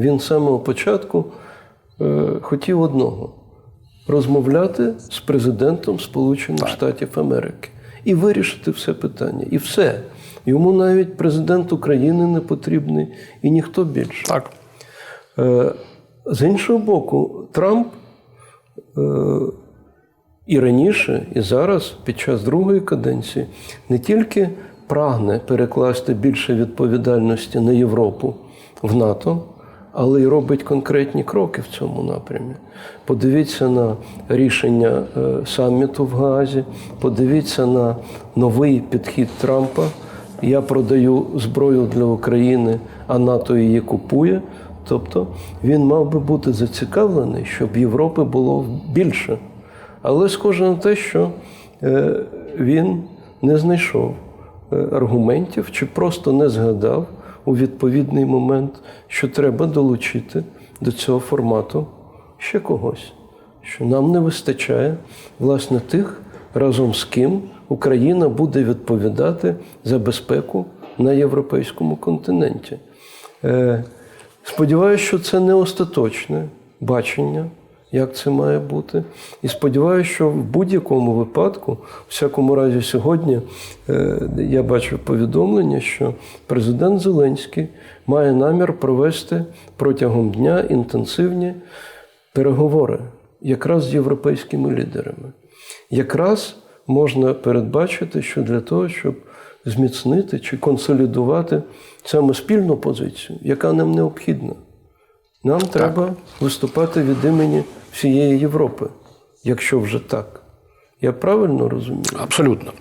він з самого початку е, хотів одного розмовляти з президентом Сполучених Штатів Америки і вирішити все питання. І все. Йому навіть президент України не потрібний і ніхто більше. Так. Е, З іншого боку, Трамп е, і раніше, і зараз, під час другої каденції, не тільки прагне перекласти більше відповідальності на Європу в НАТО, але й робить конкретні кроки в цьому напрямі. Подивіться на рішення е, саміту в Гаазі, подивіться на новий підхід Трампа. Я продаю зброю для України, а НАТО її купує. Тобто він мав би бути зацікавлений, щоб Європи було більше. Але схоже на те, що е, він не знайшов е, аргументів чи просто не згадав у відповідний момент, що треба долучити до цього формату ще когось, що нам не вистачає власне тих, разом з ким Україна буде відповідати за безпеку на європейському континенті. Е, Сподіваюся, що це не остаточне бачення, як це має бути. І сподіваюся, що в будь-якому випадку, в всякому разі, сьогодні е, я бачив повідомлення, що президент Зеленський має намір провести протягом дня інтенсивні переговори якраз з європейськими лідерами. Якраз можна передбачити, що для того, щоб зміцнити чи консолідувати саме спільну позицію, яка нам необхідна. Нам треба виступати від імені всієї Європи, якщо вже так. Я правильно розумію? Абсолютно.